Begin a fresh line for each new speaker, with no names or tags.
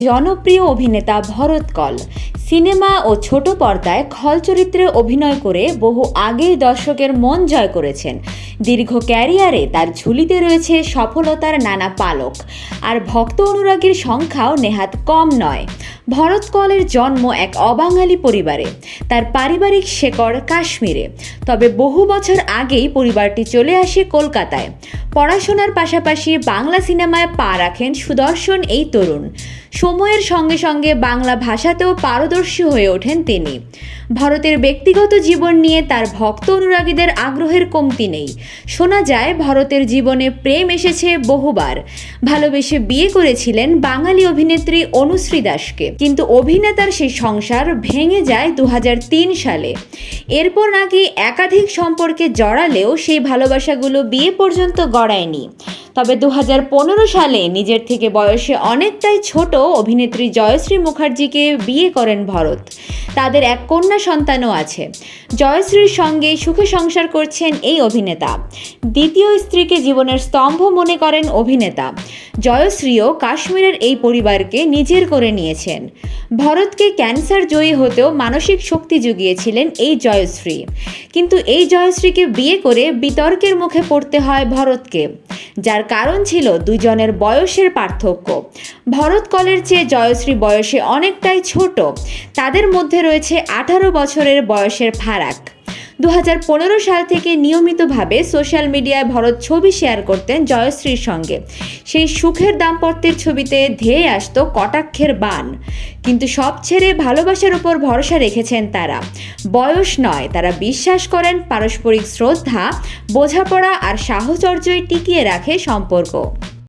জনপ্রিয় অভিনেতা Bharat call. Cinema ও ছোট পর্দায় খল চরিত্রে অভিনয় করে বহু আগেই দর্শকের মন জয় করেছেন। দীর্ঘ ক্যারিয়ারে তার ঝুলিতে রয়েছে সফলতার নানা পালক। আর ভক্ত অনুরাগীর সংখ্যাও নেহাত কম নয়। ভরত কলের জন্ম এক অবাঙালি পরিবারে। তার পারিবারিক শেকড় কাশ্মীরে। তবে বহু বছর আগেই পরিবারটি চলে আসে কলকাতায়। পড়াশোনার পাশাপাশি বাংলা সিনেমায় পা রাখেন সুদর্শন এই তরুণ। সময়ের সঙ্গে সঙ্গে বাংলা ভাষাতেও পারদর্শী হয়ে ওঠেন তিনি। ভারতের ব্যক্তিগত জীবন নিয়ে তার ভক্ত অনুরাগীদের আগ্রহের কমতি নেই। শোনা যায়, ভারতের জীবনে প্রেম এসেছে বহুবার। ভালোবেসে বিয়ে করেছিলেন বাঙালি অভিনেত্রী অনুশ্রী দাসকে। কিন্তু অভিনেতার সেই সংসার ভেঙে যায় দু হাজার তিন সালে। এরপর নাকি একাধিক সম্পর্কে জড়ালেও সেই ভালোবাসাগুলো বিয়ে পর্যন্ত গড়ায়নি। তবে দু হাজার পনেরো সালে নিজের থেকে বয়সে অনেকটাই ছোট অভিনেত্রী জয়শ্রী মুখার্জিকে বিয়ে করেন ভরত। তাদের এক কন্যা সন্তানও আছে। জয়শ্রীর সঙ্গে সুখে সংসার করছেন এই অভিনেতা। দ্বিতীয় স্ত্রীকে জীবনের স্তম্ভ মনে করেন অভিনেতা। জয়শ্রীও কাশ্মীরের এই পরিবারকে নিজের করে নিয়েছেন। ভরতকে ক্যান্সার জয়ী হতেও মানসিক শক্তি জুগিয়েছিলেন এই জয়শ্রী। কিন্তু এই জয়শ্রীকে বিয়ে করে বিতর্কের মুখে পড়তে হয় ভরতকে, যার কারণ ছিল দুজনের বয়সের পার্থক্য। ভরত কলের চেয়ে জয়শ্রী বয়সে অনেকটাই ছোট। তাদের মধ্যে রয়েছে আঠারো বছরের বয়সের ফারাক। দু হাজার পনেরো সাল থেকে নিয়মিতভাবে সোশ্যাল মিডিয়ায় ভরত ছবি শেয়ার করতেন জয়শ্রীর সঙ্গে। সেই সুখের দাম্পত্যের ছবিতে ধেয়ে আসত কটাক্ষের বান। কিন্তু সব ছেড়ে ভালোবাসার উপর ভরসা রেখেছেন তারা। বয়স নয়, তারা বিশ্বাস করেন পারস্পরিক শ্রদ্ধা, বোঝাপড়া আর সাহচর্যই টিকিয়ে রাখে সম্পর্ক।